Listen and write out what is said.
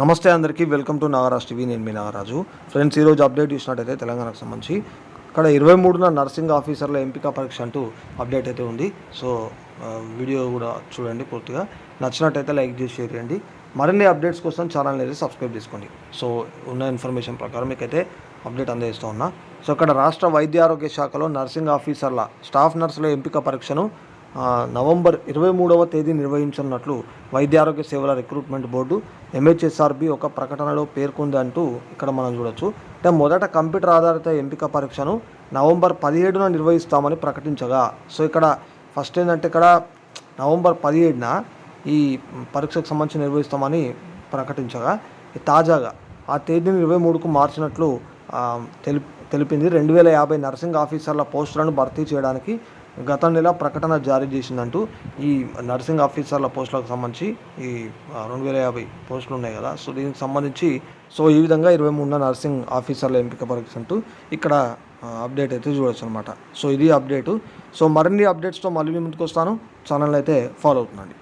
నమస్తే అందరికీ welcome to Nagaraj TV. నేను మీ నాగరాజు. ఫ్రెండ్స్ ఈరోజు అప్డేట్ చూసినట్టయితే తెలంగాణకు సంబంధించి ఇక్కడ ఇరవై మూడున నర్సింగ్ ఆఫీసర్ల ఎంపిక పరీక్ష అంటూ అప్డేట్ అయితే ఉంది. సో వీడియో కూడా చూడండి పూర్తిగా. నచ్చినట్టయితే లైక్ చేసి షేర్ చేయండి. మరిన్ని అప్డేట్స్ కోసం ఛానల్ అనేది సబ్స్క్రైబ్ చేసుకోండి. సో ఉన్న ఇన్ఫర్మేషన్ ప్రకారం మీకైతే అప్డేట్ అందజేస్తూ ఉన్నా. సో ఇక్కడ రాష్ట్ర వైద్య ఆరోగ్య శాఖలో నర్సింగ్ ఆఫీసర్ల స్టాఫ్ నర్సుల ఎంపిక పరీక్షను నవంబర్ ఇరవై మూడవ తేదీ నిర్వహించనున్నట్లు వైద్య ఆరోగ్య సేవల రిక్రూట్మెంట్ బోర్డు ఎంహెచ్ఎస్ఆర్బి ఒక ప్రకటనలో పేర్కొంది అంటూ ఇక్కడ మనం చూడొచ్చు. అంటే మొదట కంప్యూటర్ ఆధారిత ఎంపిక పరీక్షను నవంబర్ పదిహేడున నిర్వహిస్తామని ప్రకటించగా సో ఇక్కడ ఫస్ట్ ఏంటంటే ఇక్కడ నవంబర్ పదిహేడున ఈ పరీక్షకు సంబంధించి నిర్వహిస్తామని ప్రకటించగా తాజాగా ఆ తేదీని ఇరవై మూడుకు మార్చినట్లు తెలిపింది. రెండు వేల యాభై నర్సింగ్ ఆఫీసర్ల పోస్టులను భర్తీ చేయడానికి గత నెల ప్రకటన జారీ చేసిందంటూ ఈ నర్సింగ్ ఆఫీసర్ల పోస్టులకు సంబంధించి ఈ రెండు వేల యాభై పోస్టులు ఉన్నాయి కదా. సో దీనికి సంబంధించి సో ఈ విధంగా ఇరవై మూడున నర్సింగ్ ఆఫీసర్ల ఎంపిక పరీక్ష అంటూ ఇక్కడ అప్డేట్ అయితే చూడొచ్చు అనమాట సో ఇది అప్డేటు. సో మరిన్ని అప్డేట్స్తో మళ్ళీ ముందుకు వస్తాను. ఛానల్ అయితే ఫాలో అవుతుందండి